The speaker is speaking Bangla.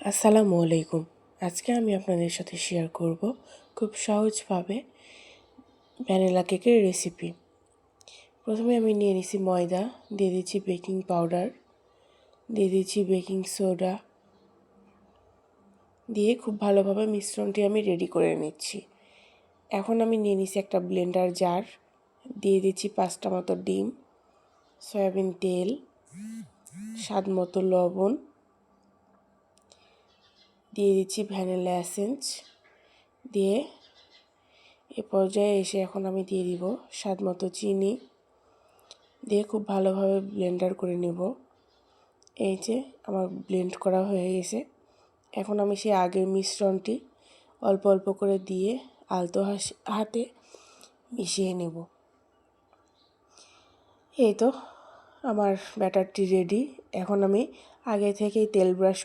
আসসালামু আলাইকুম। আজকে আমি আপনাদের সাথে শেয়ার করব খুব সহজভাবে ভ্যানিলা কেকের রেসিপি প্রথমে আমি নিয়ে নিছি ময়দা, দিয়ে দিচ্ছি বেকিং পাউডার দিয়ে দিচ্ছি বেকিং সোডা দিয়ে খুব ভালোভাবে মিশ্রণটি আমি রেডি করে নিচ্ছি। এখন আমি নিয়ে নিছি একটা ব্লেন্ডার জার দিয়ে দিচ্ছি পাঁচটা মতো ডিম, সয়াবিন তেল, স্বাদ মতো লবণ দিয়ে দিচ্ছি ভ্যানিলা অ্যাসেন্স দিয়ে। এ পর্যায়ে এসে এখন আমি দিয়ে দিব স্বাদ মতো চিনি দিয়ে খুব ভালোভাবে ব্লেন্ডার করে নেব। এই যে আমার ব্লেন্ড করা হয়ে গেছে। এখন আমি সেই আগের মিশ্রণটি অল্প অল্প করে দিয়ে আলতো হাতে মিশিয়ে নেব। এই তো আমার ব্যাটারটি রেডি। এখন আমি আগে থেকেই তেল ব্রাশ